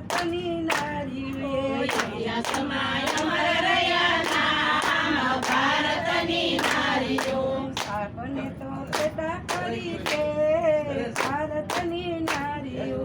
વતની નારી વે ભારતની નારીઓ.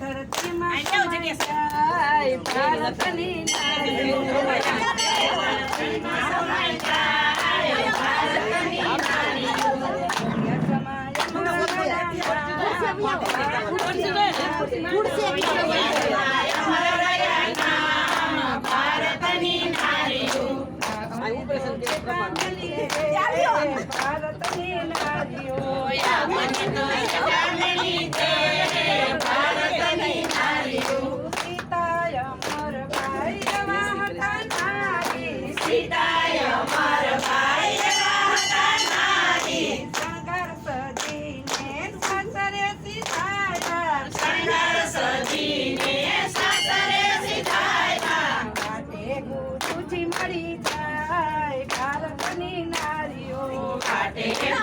ધરતી માં ભારતની ભારતની નારીઓ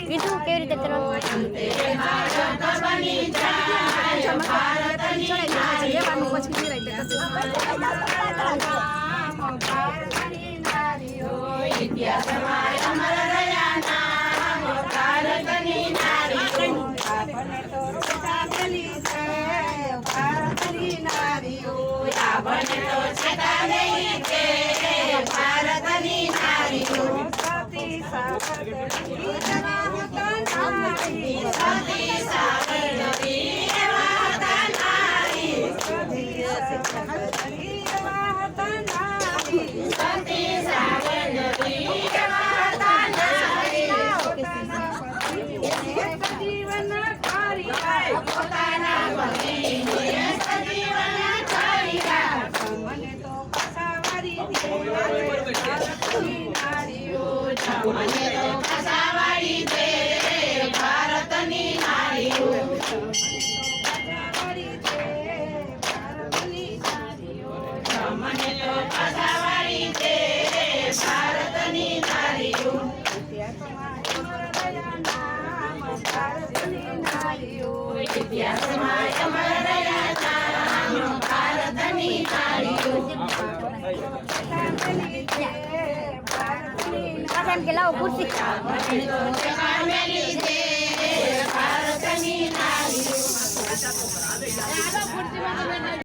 કીધું કેવી રીતે કરવાનું Yes, my, my, my. કે લાવો ખુરશી. બને